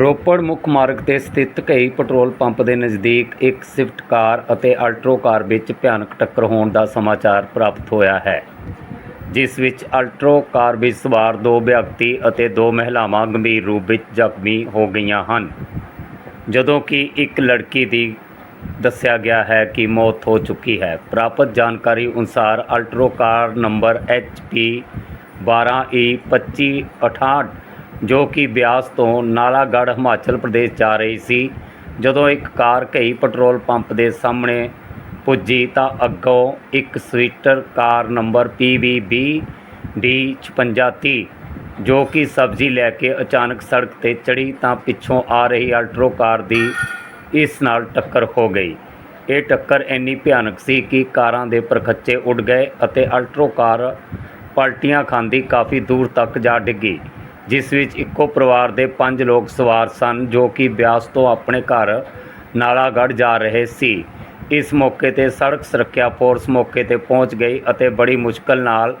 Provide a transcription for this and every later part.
ਰੋਪੜ ਮੁੱਖ ਮਾਰਗ ਤੇ ਸਥਿਤ ਕਈ ਪੈਟਰੋਲ ਪੰਪ ਦੇ ਨਜ਼ਦੀਕ ਇੱਕ ਸਵਿਫਟ ਕਾਰ ਅਤੇ ਅਲਟਰੋ ਕਾਰ ਵਿੱਚ ਭਿਆਨਕ ਟੱਕਰ ਹੋਣ ਦਾ ਸਮਾਚਾਰ ਪ੍ਰਾਪਤ ਹੋਇਆ ਹੈ, ਜਿਸ ਵਿੱਚ ਅਲਟਰੋ ਕਾਰ ਵਿੱਚ ਸਵਾਰ ਦੋ ਵਿਅਕਤੀ ਅਤੇ ਦੋ ਮਹਿਲਾਵਾਂ ਗੰਭੀਰ ਰੂਪ ਵਿੱਚ ਜ਼ਖਮੀ ਹੋ ਗਈਆਂ ਹਨ। ਜਦੋਂ ਕਿ ਇੱਕ ਲੜਕੀ ਦੀ ਦੱਸਿਆ ਗਿਆ ਹੈ ਕਿ ਮੌਤ ਹੋ ਚੁੱਕੀ ਹੈ। ਪ੍ਰਾਪਤ ਜਾਣਕਾਰੀ ਅਨੁਸਾਰ ਅਲਟਰੋ ਕਾਰ ਨੰਬਰ HP 12E2568 ਜੋ ਕਿ ਬਿਆਸ ਤੋਂ ਨਾਲਾਗੜ੍ਹ ਹਿਮਾਚਲ ਪ੍ਰਦੇਸ਼ ਜਾ ਰਹੀ ਸੀ। ਜਦੋਂ ਇੱਕ ਕਾਰ ਕਈ ਪੈਟਰੋਲ ਪੰਪ ਦੇ ਸਾਹਮਣੇ ਪੁੱਜੀ ਤਾਂ ਅੱਗੋਂ ਇੱਕ ਸਵੀਟਰ ਕਾਰ ਨੰਬਰ PVB D5630 ਜੋ ਕਿ ਸਬਜ਼ੀ ਲੈ ਕੇ ਅਚਾਨਕ ਸੜਕ ਤੇ ਚੜੀ ਤਾਂ ਪਿੱਛੋਂ ਆ ਰਹੀ ਅਲਟਰੋ ਕਾਰ ਦੀ ਇਸ ਨਾਲ ਟੱਕਰ ਹੋ ਗਈ। ਇਹ ਟੱਕਰ ਇੰਨੀ ਭਿਆਨਕ ਸੀ ਕਿ ਕਾਰਾਂ ਦੇ ਪਰਖੱਚੇ ਉੱਡ ਗਏ ਅਤੇ ਅਲਟਰੋ ਕਾਰ ਪਲਟੀਆਂ ਖਾਂਦੀ ਕਾਫੀ ਦੂਰ ਤੱਕ ਜਾ ਡਿੱਗੀ। ਜਿਸ ਵਿੱਚ ਇੱਕੋ ਪਰਿਵਾਰ ਦੇ ਪੰਜ ਲੋਕ ਸਵਾਰ ਸਨ ਜੋ ਕਿ ਬਿਆਸ ਤੋਂ ਆਪਣੇ ਘਰ ਨਾਲਾਗੜ੍ਹ ਜਾ ਰਹੇ ਸੀ। ਇਸ ਮੌਕੇ ਤੇ ਸੜਕ ਸੁਰੱਖਿਆ ਫੋਰਸ ਮੌਕੇ ਤੇ ਪਹੁੰਚ ਗਈ ਅਤੇ ਬੜੀ ਮੁਸ਼ਕਲ ਨਾਲ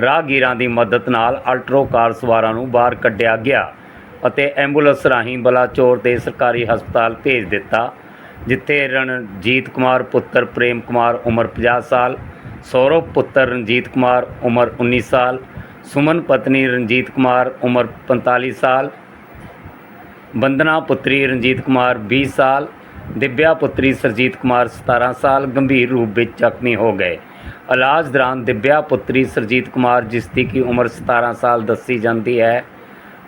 ਰਾਹਗੀਰਾਂ ਦੀ ਮਦਦ ਨਾਲ ਅਲਟਰੋ ਕਾਰ ਸਵਾਰਾਂ ਨੂੰ ਬਾਹਰ ਕੱਢਿਆ ਗਿਆ ਅਤੇ ਐਂਬੂਲੈਂਸ ਰਾਹੀਂ ਬਲਾਚੌਰ ਦੇ ਸਰਕਾਰੀ ਹਸਪਤਾਲ ਭੇਜ ਦਿੱਤਾ, ਜਿੱਥੇ ਰਣਜੀਤ ਕੁਮਾਰ ਪੁੱਤਰ ਪ੍ਰੇਮ ਕੁਮਾਰ ਉਮਰ 50 ਸਾਲ, ਸੌਰਵ ਪੁੱਤਰ ਰਣਜੀਤ ਕੁਮਾਰ ਉਮਰ 19 ਸਾਲ ਸੁਮਨ, ਪਤਨੀ ਰਣਜੀਤ ਕੁਮਾਰ, ਉਮਰ 45 ਸਾਲ। ਬੰਦਨਾ ਪੁੱਤਰੀ ਰਣਜੀਤ ਕੁਮਾਰ 20 ਸਾਲ। ਦਿਵਿਆ ਪੁੱਤਰੀ ਸਰਜੀਤ ਕੁਮਾਰ 17 ਸਾਲ। ਗੰਭੀਰ ਰੂਪ ਵਿੱਚ ਜ਼ਖਮੀ ਹੋ ਗਏ। ਇਲਾਜ ਦੌਰਾਨ ਦਿਵਿਆ ਪੁੱਤਰੀ ਸਰਜੀਤ ਕੁਮਾਰ, ਜਿਸ ਦੀ ਕੀ ਉਮਰ 17 ਸਾਲ, ਦੱਸੀ ਜਾਂਦੀ ਹੈ,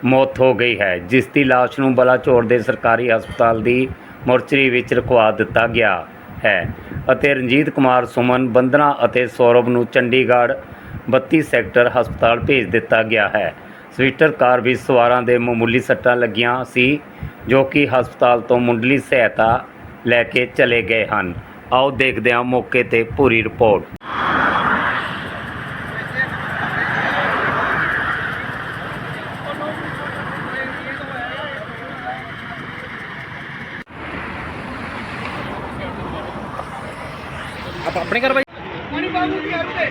ਮੌਤ ਹੋ ਗਈ ਹੈ। ਜਿਸ ਦੀ ਲਾਸ਼ ਨੂੰ ਬਲਾਚੌਰ ਦੇ ਸਰਕਾਰੀ ਹਸਪਤਾਲ ਦੀ ਮੋਰਚਰੀ ਵਿੱਚ ਰਖਵਾ ਦਿੱਤਾ ਗਿਆ ਹੈ। ਅਤੇ ਰਣਜੀਤ ਕੁਮਾਰ, ਸੁਮਨ ਬੰਦਨਾ ਅਤੇ ਸੌਰਵ ਨੂੰ ਚੰਡੀਗੜ੍ਹ 32 ਸੈਕਟਰ ਹਸਪਤਾਲ ਭੇਜ ਦਿੱਤਾ ਗਿਆ ਹੈ। ਸਵੀਟਰ ਕਾਰ ਵਿੱਚ ਸਵਾਰਾਂ ਦੇ ਮਾਮੂਲੀ ਸੱਟਾਂ ਲੱਗੀਆਂ ਸੀ, ਜੋ ਕਿ ਹਸਪਤਾਲ ਤੋਂ ਮੁੰਡਲੀ ਸਹਾਇਤਾ ਲੈ ਕੇ ਚਲੇ ਗਏ ਹਨ। ਆਓ ਦੇਖਦੇ ਹਾਂ ਮੌਕੇ ਤੇ ਪੂਰੀ ਰਿਪੋਰਟ। ਆਪਣੇ ਘਰ ਬਾਈ ਪਾਣੀ ਬਾਬੂ ਜੀ ਆਪੇ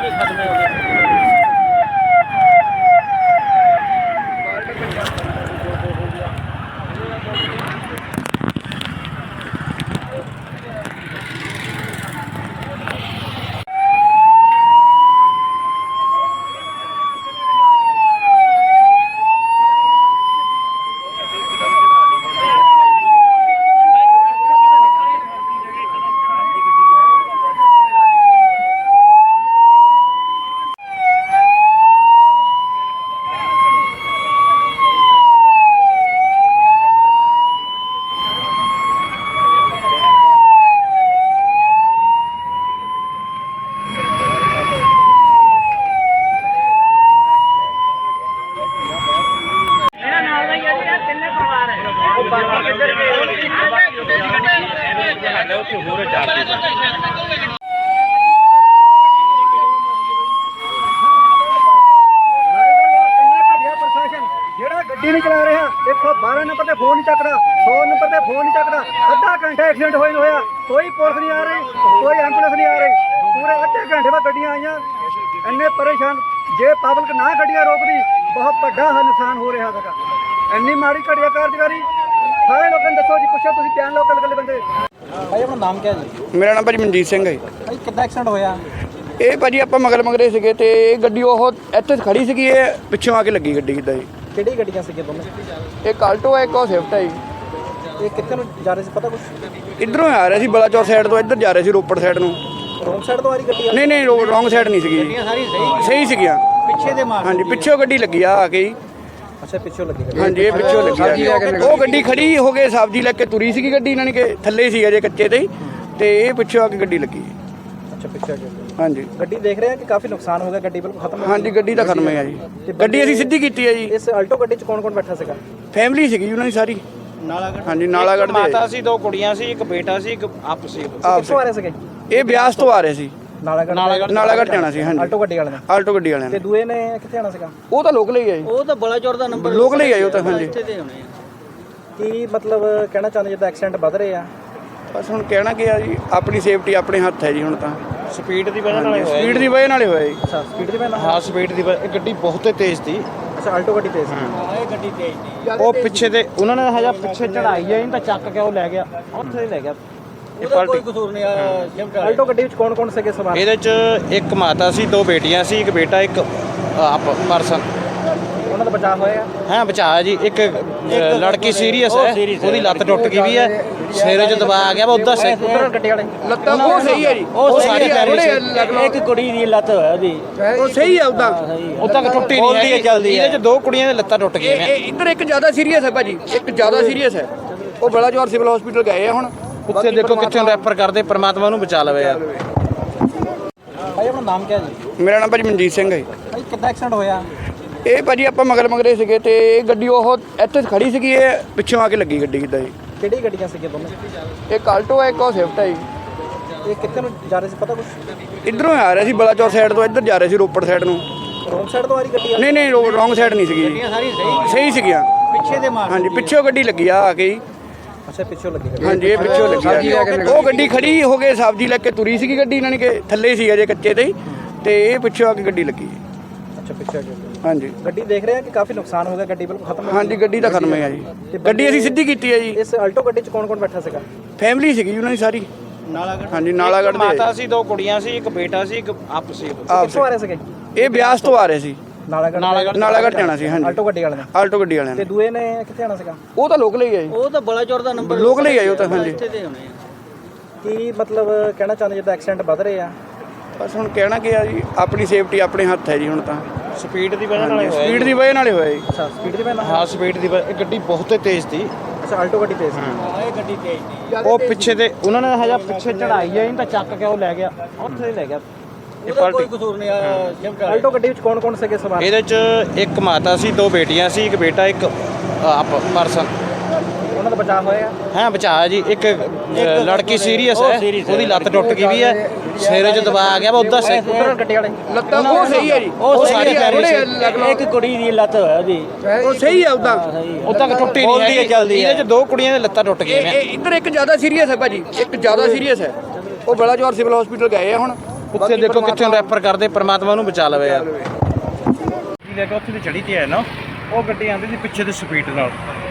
ਵੀ ਖਤਮ ਹੋ ਗਈ ਮੇਰਾ ਨਾਲ ਦਾ ਹੀ ਆ ਜੀ ਇਹ ਤਿੰਨੇ ਪਰਿਵਾਰ ਹੈ ਉਹ ਬਾਕੀ ਕਿੱਧਰ ਸਾਡੇ ਉੱਥੇ ਹੋਰ ਚਾਰ ਗੱਡੀ ਨਹੀਂ ਚਲਾ ਰਿਹਾ 112 ਨੰਬਰ ਤੇ ਫੋਨ ਨਹੀਂ ਚੱਕਦਾ 100 ਨੰਬਰ ਤੇ ਫੋਨ ਨਹੀਂ ਚੱਕਦਾ ਅੱਧਾ ਘੰਟਾ ਐਕਸੀਡੈਂਟ ਹੋਇਆ ਹੋਇਆ ਕੋਈ ਪੁਲਿਸ ਨਹੀਂ ਆ ਰਹੀ ਕੋਈ ਐਂਬੂਲੈਂਸ ਨਹੀਂ ਆ ਰਹੀ ਪੂਰੇ ਅੱਧੇ ਘੰਟੇ ਬਾਅਦ ਗੱਡੀਆਂ ਆਈਆਂ ਇੰਨੇ ਪਰੇਸ਼ਾਨ ਜੇ ਪਬਲਿਕ ਨਾ ਗੱਡੀਆਂ ਰੋਕਦੀ ਬਹੁਤ ਵੱਡਾ ਨੁਕਸਾਨ ਹੋ ਰਿਹਾ ਹੈਗਾ ਇੰਨੀ ਮਾੜੀ ਘਟੀਆ ਕਾਰਜਕਾਰੀ ਸਾਰੇ ਦੱਸੋ ਜੀ ਪੁੱਛੋ ਤੁਸੀਂ ਬਿਆਨ ਲਓ ਕੱਲ ਕੱਲੇ ਬੰਦੇ। ਭਾਈ ਆਪਣਾ ਨਾਮ ਕੀ ਹੈ ਜੀ? ਮੇਰਾ ਨਾਮ ਭਾਜੀ ਮਨਜੀਤ ਸਿੰਘ ਹੈ ਭਾਈ ਕਿੱਦਾਂ ਐਕਸੀਡੈਂਟ ਹੋਇਆ? ਇਹ ਭਾਜੀ ਆਪਾਂ ਮਗਰ ਮਗਰੇ ਸੀਗੇ ਤੇ ਇਹ ਗੱਡੀ ਉਹ ਇੱਥੇ ਖੜੀ ਸੀਗੀ ਇਹ ਪਿੱਛੋਂ ਆ ਕੇ ਲੱਗੀ ਗੱਡੀ ਕਿੱਦਾਂ ਜੀ। ਕਿਹੜੀ ਗੱਡੀਆਂ ਸੀਗੀਆਂ ਦੋਨੇ? ਇਹ ਕਾਲਟੋ ਹੈ ਇੱਕ ਉਹ ਸਵਿਫਟ ਹੈ ਜੀ। ਇਹ ਕਿੱਥੇ ਨੂੰ ਜਾ ਰਹੇ ਸੀ ਪਤਾ ਕੁਛ? ਇਧਰੋਂ ਆ ਰਿਹਾ ਸੀ ਬਲਾਚੌਰ ਸਾਈਡ ਤੋਂ ਇੱਧਰ ਜਾ ਰਹੇ ਸੀ ਰੋਪੜ ਸਾਈਡ ਨੂੰ। ਰੋਂਗ ਸਾਈਡ ਤੋਂ ਆ ਰਹੀ ਗੱਡੀ ਆ ਨਹੀਂ ਨਹੀਂ ਰੋਂਗ ਸਾਈਡ ਨਹੀਂ ਸੀਗੀ। ਜੀ। ਸਾਰੀ ਸਹੀ ਸਹੀ ਸੀਗੀਆਂ। ਪਿੱਛੇ ਦੇ ਮਾਰ ਹਾਂਜੀ ਪਿੱਛੋਂ ਗੱਡੀ ਲੱਗੀ ਆ ਆ ਕੇ ਜੀ। ਅੱਛਾ ਪਿੱਛੋਂ ਲੱਗੀ ਗੱਡੀ। ਹਾਂਜੀ ਇਹ ਪਿੱਛੋਂ ਲੱਗੀ ਆ ਉਹ ਗੱਡੀ ਖੜੀ ਹੋ ਕੇ ਸਬਜ਼ੀ ਲੈ ਕੇ ਤੁਰੀ ਸੀਗੀ ਗੱਡੀ ਇਹਨਾਂ ਨੇ ਕਿ ਥੱਲੇ ਸੀ ਅਜੇ ਕੱਚੇ ਤੇ ਹੀ, ਤੇ ਇਹ ਪਿੱਛੋਂ ਆ ਕੇ ਗੱਡੀ ਲੱਗੀ। ਅੱਛਾ ਪਿੱਛੇ ਆ ਗਈ ਹਾਂਜੀ। ਗੱਡੀ ਦੇਖ ਰਹੇ ਆ ਕਿ ਕਾਫੀ ਨੁਕਸਾਨ ਹੋ ਗਿਆ ਗੱਡੀ ਬਿਲਕੁਲ ਖਤਮ ਹੋ ਗਈ? ਹਾਂਜੀ ਗੱਡੀ ਤਾਂ ਖਤਮ ਹੈ ਜੀ। ਗੱਡੀ ਅਸੀਂ ਸਿੱਧੀ ਕੀਤੀ ਹੈ ਜੀ। ਇਸ ਆਲਟੋ ਗੱਡੀ 'ਚ ਕੌਣ ਕੌਣ ਬੈਠਾ ਸੀਗਾ? ਫੈਮਿਲੀ ਸੀਗੀ ਉਹਨਾਂ ਦੀ ਸਾਰੀ। ਨਾਲਾਗੜ ਹਾਂਜੀ ਨਾਲਾਗੜ੍ਹ ਦੇ। ਮਾਤਾ ਸੀ ਦੋ ਕੁੜੀਆਂ ਸੀ ਇੱਕ ਬੇਟਾ ਸੀ ਇੱਕ ਆਪ ਸੀ। ਆਪ ਕਿੱਥੋਂ ਆ ਰਹੇ ਸੀਗੇ? ਇਹ ਬਿਆਸ ਤੋਂ ਆ ਰਹੇ ਸੀ। ਨਾਲਾਗੜ ਨਾਲਾਗੜ੍ਹ ਜਾਣਾ ਸੀ ਹਾਂਜੀ। ਆਲਟੋ ਗੱਡੀ ਵਾਲੇ ਨੇ? ਆਲਟੋ ਗੱਡੀ ਵਾਲਿਆਂ ਤੇ ਨੇ ਦੂਏ ਨੇ ਕਿੱਥੇ ਆਣਾ ਸੀਗਾ? ਉਹ ਤਾਂ ਲੋਕਲ ਹੀ ਹੈ ਜੀ ਉਹ ਤਾਂ ਬੜਾ ਚੌੜ ਦਾ ਨੰਬਰ ਲੋਕਲ ਹੀ ਹੈ ਜੀ ਉਹ ਤਾਂ ਹਾਂਜੀ। ਕੀ ਮਤਲਬ ਕਹਿਣਾ ਚਾਹੁੰਦੇ ਜਿੱਦਾਂ ਐਕਸੀਡੈਂਟ ਵੱਧ ਰਹੇ ਆ? ਬਸ ਹੁਣ ਕਹਿਣਾ ਕੀ ਆ ਜੀ ਆਪਣੀ ਸੇਫਟੀ ਆਪਣੇ ਹੱਥ ਹੈ ਜੀ ਹੁਣ ਤਾਂ। ਸਪੀਡ ਦੀ ਵਜ੍ਹਾ ਨਾਲ ਹੀ ਹੋਇਆ ਸਪੀਡ ਦੀ ਵਜ੍ਹਾ ਨਾਲ ਹੀ ਹੋਇਆ ਜੀ। ਅੱਛਾ ਸਪੀਡ ਦੇ ਮੈਂ ਹਾਂ ਸਪੀਡ ਦੀ ਵਜ੍ਹਾ- ਇਹ ਗੱਡੀ ਬਹੁਤ ਤੇਜ਼ ਸੀ। ਅੱਛਾ ਆਲਟੋ ਗੱਡੀ ਤੇ ਸੀ। ਉਹ ਪਿੱਛੇ ਤੇ ਉਹਨਾਂ ਨੇ ਹਜਾ ਪਿੱਛੇ ਚੜਾਈ ਆਈ ਤਾਂ ਚੱਕ ਕੇ ਉਹ ਲੈ ਗਿਆ। ਉੱਥੇ ਹੀ ਲੈ ਗਿਆ। ਇਹ ਪਲਟੀ ਕਸੂਰ ਨਹੀਂ ਆ ਆਲਟੋ ਗੱਡੀ ਵਿੱਚ ਕੌਣ ਕੌਣ ਸੀਗੇ ਸਵਾਰ? ਇਹਦੇ ਚ ਇੱਕ ਮਾਤਾ ਸੀ ਦੋ ਬੇਟੀਆਂ ਸੀ ਇੱਕ ਬੇਟਾ ਇੱਕ ਆਪ ਪਰਸਨ। ਉਹਨਾਂ ਦਾ ਬਚਾਅ ਹੋਇਆ? ਹਾਂ ਬਚਾਇਆ ਜੀ। ਇੱਕ ਅ, ਲੜਕੀ ਸੀਰੀਅਸ ਹੈ। ਉਹਦੀ ਲੱਤ ਟੁੱਟ ਗਈ ਵੀ ਹੈ। ਸਿਰੇ 'ਚ ਦਬਾ ਆ ਗਿਆ ਵਾ ਉਦਾਂ ਸੇ। ਉਧਰ ਗੱਡੀ ਵਾਲੇ। ਲੱਤਾਂ ਉਹ ਸਹੀ ਹੈ ਜੀ। ਉਹ ਸਾਰੀ ਸਹੀ ਹੈ ਲਓ। ਇੱਕ ਕੁੜੀ ਦੀ ਲੱਤ ਹੋਇਆ ਉਹਦੀ। ਉਹ ਸਹੀ ਹੈ ਉਦਾਂ ਉਦਾਂ ਟੁੱਟੀ ਨਹੀਂ ਹੈਗੀ। ਇਹਦੇ 'ਚ ਦੋ ਕੁੜੀਆਂ ਦੇ ਲੱਤਾਂ ਟੁੱਟ ਗਈਆਂ। ਇਹ ਨੇ ਇਹ ਇੱਧਰ ਇੱਕ ਜ਼ਿਆਦਾ ਸੀਰੀਅਸ ਹੈ ਭਾਜੀ। ਇੱਕ ਜ਼ਿਆਦਾ ਸੀਰੀਅਸ ਹੈ। ਉਹ ਬਲਾਚੌਰ ਸਿਵਲ ਹਸਪੀਟਲ ਗਏ ਆ ਹੁਣ। ਉੱਥੇ ਦੇਖੋ ਕਿੱਥੇ ਰੈਫਰ ਕਰਦੇ ਪ੍ਰਮਾਤਮਾ ਨੂੰ ਬਚਾ ਲਵੇ ਯਾਰ। ਭਾਈ ਆਪਣਾ ਨਾਮ ਕੀ ਹੈ ਜੀ? ਮੇਰਾ ਨਾਮ ਭਾਜੀ ਮਨਜੀਤ ਸਿੰਘ ਹੈ ਭਾਈ ਕਿੱਦਾਂ ਐਕਸੀਡੈਂਟ ਹੋਇਆ? ਇਹ ਭਾਜੀ ਆਪਾਂ ਮਗਰ ਮਗਰੇ ਸੀਗੇ ਤੇ ਇਹ ਗੱਡੀ ਉਹ ਇੱਥੇ ਖੜੀ ਸੀਗੀ ਇਹ ਪਿੱਛੋਂ ਆ ਕੇ ਲੱਗੀ ਗੱਡੀ ਕਿੱਦਾਂ ਜੀ। ਕਿਹੜੀ ਗੱਡੀਆਂ ਸੀਗੀਆਂ ਦੋਨੇ? ਇਹ ਕਾਲਟੋ ਹੈ ਇੱਕ ਉਹ ਸਵਿਫਟ ਹੈ ਜੀ। ਇਹ ਕਿੱਥੇ ਨੂੰ ਜਾ ਰਹੇ ਸੀ ਪਤਾ ਕੁਛ? ਇਧਰੋਂ ਆ ਰਿਹਾ ਸੀ ਬਲਾਚੌਰ ਸਾਈਡ ਤੋਂ ਇੱਧਰ ਜਾ ਰਹੇ ਸੀ ਰੋਪੜ ਸਾਈਡ ਨੂੰ। ਰੋਂਗ ਸਾਈਡ ਤੋਂ ਆ ਰਹੀ ਗੱਡੀ ਆ ਨਹੀਂ ਨਹੀਂ ਰੋਂਗ ਸਾਈਡ ਨਹੀਂ ਸੀਗੀ। ਜੀ। ਸਾਰੀ ਸਹੀ ਸਹੀ ਸੀਗੀਆਂ। ਪਿੱਛੇ ਦੇ ਮਾਰ ਹਾਂਜੀ ਪਿੱਛੋਂ ਗੱਡੀ ਲੱਗੀ ਆ ਆ ਕੇ ਜੀ। ਅੱਛਾ ਪਿੱਛੋਂ ਲੱਗੀ ਗੱਡੀ। ਹਾਂਜੀ ਇਹ ਪਿੱਛੋਂ ਲੱਗੀ ਆ ਉਹ ਗੱਡੀ ਖੜੀ ਹੋ ਕੇ ਸਬਜ਼ੀ ਲੈ ਕੇ ਤੁਰੀ ਸੀਗੀ ਗੱਡੀ ਇਹਨਾਂ ਨੇ ਕਿ ਥੱਲੇ ਸੀ ਅਜੇ ਕੱਚੇ ਤੇ ਹੀ, ਤੇ ਇਹ ਪਿੱਛੋਂ ਆ ਕੇ ਗੱਡੀ ਲੱਗੀ। ਅੱਛਾ ਪਿੱਛੇ ਆ ਗਈ ਹਾਂਜੀ। ਗੱਡੀ ਦੇਖ ਰਹੇ ਆ ਕਿ ਕਾਫੀ ਨੁਕਸਾਨ ਹੋ ਗਿਆ ਗੱਡੀ ਬਿਲਕੁਲ ਖਤਮ ਹੋ ਹਾਂਜੀ ਗੱਡੀ ਤਾਂ ਖਤਮ ਹੈ ਜੀ। ਗੱਡੀ ਅਸੀਂ ਸਿੱਧੀ ਕੀਤੀ ਹੈ ਜੀ। ਗਈ ਇਸ ਆਲਟੋ ਗੱਡੀ 'ਚ ਕੌਣ ਕੌਣ ਬੈਠਾ ਸੀਗਾ? ਫੈਮਿਲੀ ਸੀਗੀ ਜੀ ਉਹਨਾਂ ਦੀ ਸਾਰੀ। ਨਾਲਾਗੜ ਹਾਂਜੀ ਨਾਲਾਗੜ੍ਹ ਦੇ। ਮਾਤਾ ਸੀ ਦੋ ਕੁੜੀਆਂ ਸੀ ਇੱਕ ਬੇਟਾ ਸੀ ਇੱਕ ਆਪ ਸੀ। ਆਪ ਕਿੱਥੋਂ ਆ ਰਹੇ ਸੀਗੇ? ਇਹ ਬਿਆਸ ਤੋਂ ਆ ਰਹੇ ਸੀ। ਨਾਲਾਗੜ ਨਾਲਾਗੜ੍ਹ ਜਾਣਾ ਸੀ ਹਾਂਜੀ। ਆਲਟੋ ਗੱਡੀ ਵਾਲੇ ਨੇ। ਆਲਟੋ ਗੱਡੀ ਵਾਲਿਆਂ ਤੇ ਨੇ ਦੂਏ ਨੇ ਕਿੱਥੇ ਆਣਾ ਸੀਗਾ? ਉਹ ਤਾਂ ਲੋਕਲ ਹੀ ਹੈ ਜੀ ਉਹ ਤਾਂ ਬੜਾ ਚੌੜ ਦਾ ਨੰਬਰ ਲੋਕਲ ਹੀ ਹੈ ਜੀ ਉਹ ਤਾਂ ਹਾਂਜੀ। ਕੀ ਮਤਲਬ ਕਹਿਣਾ ਚਾਹੁੰਦੇ ਜਿੱਦਾਂ ਐਕਸੀਡੈਂਟ ਵੱਧ ਰਹੇ ਆ? ਬਸ ਹੁਣ ਕਹਿਣਾ ਕੀ ਆ ਜੀ ਆਪਣੀ ਸੇਫਟੀ ਆਪਣੇ ਹੱਥ ਹੈ ਜੀ ਹੁਣ ਤਾਂ। ਸਪੀਡ ਦੀ ਵਜ੍ਹਾ ਨਾਲ ਹੋਇਆ ਸਪੀਡ ਦੀ ਵਜ੍ਹਾ ਨਾਲ ਹੀ ਹੋਇਆ ਜੀ। ਅੱਛਾ ਸਪੀਡ ਦੇ ਮੈਂ ਹਾਂ ਸਪੀਡ ਦੀ ਵਜ੍ਹਾ- ਇਹ ਗੱਡੀ ਬਹੁਤ ਤੇਜ਼ ਸੀ। ਅੱਛਾ ਆਲਟੋ ਗੱਡੀ ਤੇ ਸੀ। ਉਹ ਪਿੱਛੇ ਤੇ ਉਹਨਾਂ ਨੇ ਹਜਾ ਪਿੱਛੇ ਚੜਾਈ ਆਈ ਤਾਂ ਚੱਕ ਕੇ ਉਹ ਲੈ ਗਿਆ। ਉੱਥੇ ਹੀ ਲੈ ਗਿਆ। ਇਹ ਪਲਟੀ ਕਸੂਰ ਨਹੀਂ ਆ ਆਲਟੋ ਗੱਡੀ ਵਿੱਚ ਕੌਣ ਕੌਣ ਸੀਗੇ ਸਵਾਰ? ਇਹਦੇ ਚ ਇੱਕ ਮਾਤਾ ਸੀ ਦੋ ਬੇਟੀਆਂ ਸੀ ਇੱਕ ਬੇਟਾ ਇੱਕ ਆਪ ਪਰਸਨ। ਉਹਨਾਂ ਦਾ ਬਚਾਅ ਹੋਇਆ? ਹਾਂ ਬਚਾਇਆ ਜੀ ਇੱਕ ਲੜਕੀ ਸੀਰੀਅਸ ਹੈ ਉਹਦੀ ਲੱਤ ਟੁੱਟ ਗਈ ਵੀ ਹੈ ਸਿਰੇ 'ਚ ਦਬਾ ਆ ਗਿਆ ਵਾ ਉਦਾਂ ਸੇ ਉਧਰ ਗੱਡੀ ਵਾਲੇ। ਲੱਤਾਂ ਉਹ ਸਹੀ ਹੈ ਜੀ। ਉਹ ਸਾਰੀ ਪੈਰੀ ਉਹਦੇ ਸੀ। ਲੱਗ ਲਓ। ਇੱਕ ਕੁੜੀ ਦੀ ਲੱਤ ਹੋਇਆ ਉਹਦੀ। ਉਹ ਸਹੀ ਹੈ ਉਦਾਂ ਉਦਾਂ ਟੁੱਟੀ ਨਹੀਂ ਹੈਗੀ। ਇਹਦੇ ਚ ਦੋ ਕੁੜੀਆਂ ਦੇ ਲੱਤਾਂ ਟੁੱਟ ਗਈਆਂ। ਇਹ ਨੇ ਇਹ ਇੱਧਰ ਇੱਕ ਜ਼ਿਆਦਾ ਸੀਰੀਅਸ ਹੈ ਭਾਜੀ ਇੱਕ ਜ਼ਿਆਦਾ ਸੀਰੀਅਸ ਹੈ। ਉਹ ਬਲਾਚੌਰ ਸਿਵਲ ਹਸਪੀਟਲ ਗਏ ਆ ਹੁਣ। ਉੱਥੇ ਦੇਖੋ ਕਿੱਥੇ ਰੈਫਰ ਕਰਦੇ ਪ੍ਰਮਾਤਮਾ ਨੂੰ ਬਚਾ ਲਵੇ ਯਾਰ। ਲੈ ਕੇ ਉੱਥੇ ਤੇ ਚੜੀ ਤੇ ਆਇਆ ਨਾ ਉਹ ਗੱਡੀ ਆਂਦੀ ਸੀ ਪਿੱਛੇ ਦੀ ਸਪੀਡ ਨਾਲ।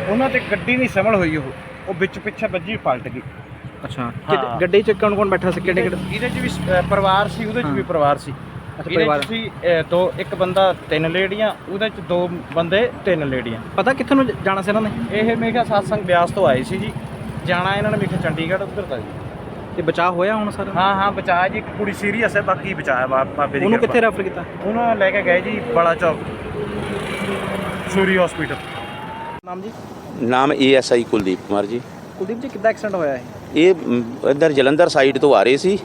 ਉਹਨਾਂ ਤੇ ਗੱਡੀ ਨਹੀਂ ਸੰਭਲ ਹੋਈ ਉਹ। ਉਹ ਵਿੱਚ ਪਿੱਛੇ ਵੱਜੀ ਪਲਟ ਗਈ। ਅੱਛਾ ਗੱਡੀ 'ਚ ਕੌਣ ਕੌਣ ਬੈਠਾ ਸੀ ਕਿਹੜੇ ਕਿਹੜੇ ਇਹਦੇ 'ਚ ਵੀ ਪਰਿਵਾਰ ਸੀ ਉਹਦੇ 'ਚ ਵੀ ਪਰਿਵਾਰ ਸੀ। ਇਹਦੇ 'ਚ ਪਰਿਵਾਰ। ਸੀ ਦੋ ਇੱਕ ਬੰਦਾ ਤਿੰਨ ਲੇਡੀਆਂ ਉਹਦੇ 'ਚ ਦੋ ਬੰਦੇ ਤਿੰਨ ਲੇਡੀਆਂ। ਪਤਾ ਕਿੱਥੇ ਨੂੰ ਜਾਣਾ ਸੀ ਇਹਨਾਂ ਨੇ? ਇਹ ਮੇਗਾ satsang ਬਿਆਸ ਤੋਂ ਆਏ ਸੀ ਜੀ। ਜਾਣਾ ਇਹਨਾਂ ਨੇ ਮੇਗਾ ਚੰਡੀਗੜ੍ਹ ਉੱਧਰ ਦਾ ਜੀ। ਤੇ ਬਚਾਅ ਹੋਇਆ ਹੁਣ ਸਰ? ਹਾਂ ਹਾਂ ਬਚਾਇਆ ਜੀ ਇੱਕ ਕੁੜੀ ਸੀਰੀਅਸ ਹੈ ਬਾਕੀ ਬਚਾਇਆ ਬਾ- ਬਾਬੇ ਦੀ ਉਹਨੂੰ ਕਿਰਪਾ। ਕਿੱਥੇ ਰੈਫਰ ਕੀਤਾ? ਉਹਨੂੰ ਲੈ ਕੇ ਗਏ ਜੀ ਬੜਾ ਚੌਕ ਸੂਰੀ ਹਸਪੀਟਲ ਨਾਮ ਜੀ? ਨਾਮ ਏਐਸਆਈ ਕੁਲਦੀਪ ਕੁਮਾਰ ਜੀ। ਕੁਲਦੀਪ ਜੀ ਕਿੱਦਾਂ ਐਕਸੀਡੈਂਟ ਹੋਇਆ ਹੈ ਇਹ ਮ, ਇੱਧਰ ਜਲੰਧਰ ਸਾਈਡ ਤੋਂ ਆ ਰਹੇ ਸੀ।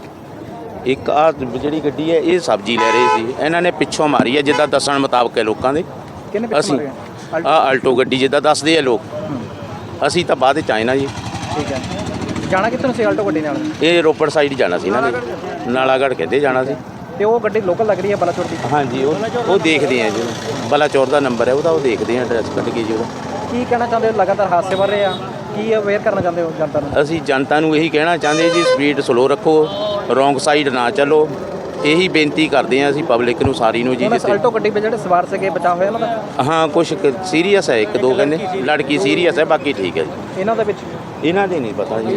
ਇੱਕ ਆ ਜਿਹੜੀ ਗੱਡੀ ਹੈ ਇਹ ਸਬਜ਼ੀ ਲੈ ਰਹੇ ਸੀ। ਇਹਨਾਂ ਨੇ ਪਿੱਛੋਂ ਮਾਰੀ ਹੈ ਜਿੱਦਾਂ ਦੱਸਣ ਮੁਤਾਬਕ ਹੈ ਲੋਕਾਂ ਦੇ। ਕਿਹਨੇ ਪਿੱਛੇ ਅਸੀਂ ਮਾਰਿਆ ਆ ਆਲਟੋ ਗੱਡੀ ਜਿੱਦਾਂ ਦੱਸਦੇ ਆ ਲੋਕ। ਅਸੀਂ ਤਾਂ ਬਾਅਦ ਚ ਆਏ ਨਾ ਜੀ। ਠੀਕ ਹੈ। ਜਾਣਾ ਕਿੱਥੇ ਨੂੰ ਸੀ ਆਲਟੋ ਗੱਡੀ ਨਾਲ? ਇਹ ਰੋਪੜ ਸਾਈਡ ਜਾਣਾ ਸੀ ਇਹਨਾਂ ਨੇ। ਨਾਲਾਗੜ੍ਹ ਕਹਿੰਦੇ ਜਾਣਾ ਸੀ। ਤੇ ਉਹ ਗੱਡੀ ਲੋਕਲ ਲੱਗ ਰਹੀ ਹੈ ਬਲਾਚੌਰ ਦੀ? ਹਾਂਜੀ ਉਹ ਉਹ ਦੇਖਦੇ ਆ ਜੀ। ਬਲਾਚੌਰ ਦਾ ਨੰਬਰ ਹੈ ਉਹਦਾ ਉਹ ਦੇਖਦੇ ਆ ਐਡਰੈਸ ਕੱਢ ਕੇ ਜੀ ਉਹਦਾ। ਕੀ ਕਹਿਣਾ ਚਾਹੁੰਦੇ ਹੋ? ਲਗਾਤਾਰ ਹਾਦਸੇ ਵੱਧ ਰਹੇ ਆ। ਕੀ ਅਵੇਅਰ ਕਰਨਾ ਚਾਹੁੰਦੇ ਹੋ ਜਨਤਾ ਨੂੰ? ਅਸੀਂ ਜਨਤਾ ਨੂੰ ਇਹੀ ਕਹਿਣਾ ਚਾਹੁੰਦੇ ਜੀ ਸਪੀਡ ਸਲੋ ਰੱਖੋ। ਰੋਂਗ ਸਾਈਡ ਨਾ ਚੱਲੋ। ਇਹੀ ਬੇਨਤੀ ਕਰਦੇ ਹਾਂ ਅਸੀਂ ਪਬਲਿਕ ਨੂੰ ਸਾਰੀ ਨੂੰ ਜੀ ਜਿੱਥੇ ਆਲਟੋ ਗੱਡੀ 'ਤੇ ਜਿਹੜੇ ਸਵਾਰ ਸੀਗੇ ਬਚਾਅ ਹੋਇਆ ਉਹਨਾਂ ਦਾ? ਹਾਂ ਕੁਝ ਸੀਰੀਅਸ ਹੈ ਇੱਕ ਦੋ ਕਹਿੰਦੇ ਲੜਕੀ ਸੀਰੀਅਸ ਹੈ ਬਾਕੀ ਠੀਕ ਹੈ ਜੀ। ਇਹਨਾਂ ਦੇ ਵਿੱਚ? ਇਹਨਾਂ ਦੇ ਨਹੀਂ ਪਤਾ ਜੀ।